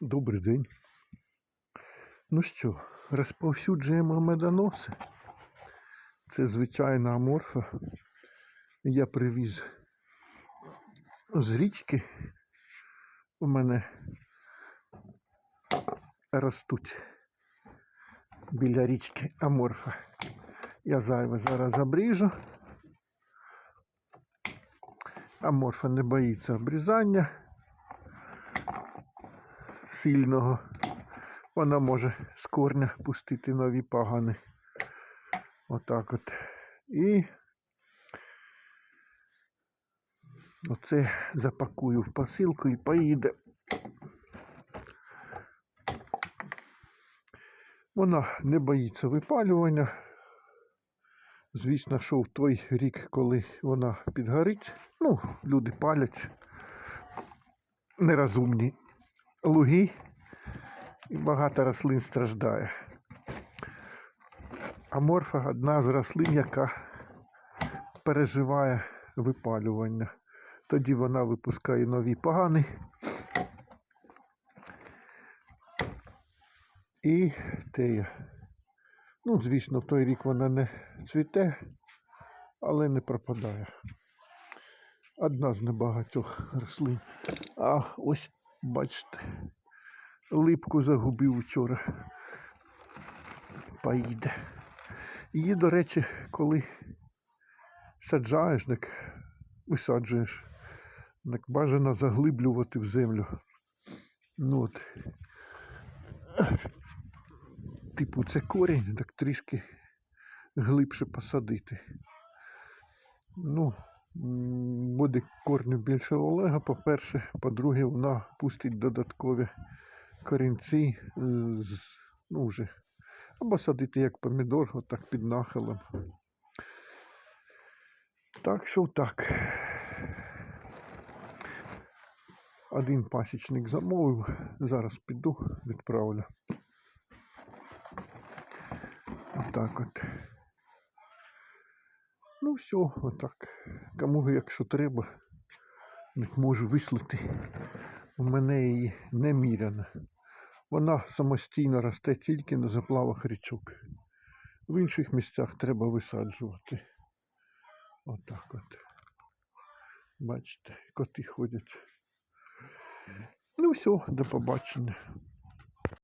Добрий день. Ну що, розповсюджуємо медоноси. Це звичайна аморфа. Я привіз з річки. У мене ростуть біля річки аморфа. Я зайве зараз обріжу. Аморфа не боїться обрізання сильного. Вона може з корня пустити нові пагани. Отак от. І оце запакую в посилку і поїде. Вона не боїться випалювання. Звісно, що в той рік, коли вона підгорить, ну, люди палять нерозумні луги і багато рослин страждає. Аморфа одна з рослин, яка переживає випалювання. Тоді вона випускає нові пагани. І теє. Ну, звісно, в той рік вона не цвіте, але не пропадає. Одна з небагатьох рослин. А ось, бачите, липку загубив вчора. Поїде. Її, до речі, коли саджаєш, так висаджуєш, так бажано заглиблювати в землю. Ну от. Типу, це корінь, так трішки глибше посадити. Ну, м, корню більше Олега, по-перше, по-друге, вона пустить додаткові корінці е, з, ну, вже, або садити як помідор, отак під нахилом. Так що так. Один пасічник замовив, зараз піду, відправлю. Отак от. Ну все, отак. Кому якщо треба, можу вислати. У мене її неміряно. Вона самостійно росте тільки на заплавах річок. В інших місцях треба висаджувати. Отак от. Бачите, коти ходять. Ну все, до побачення.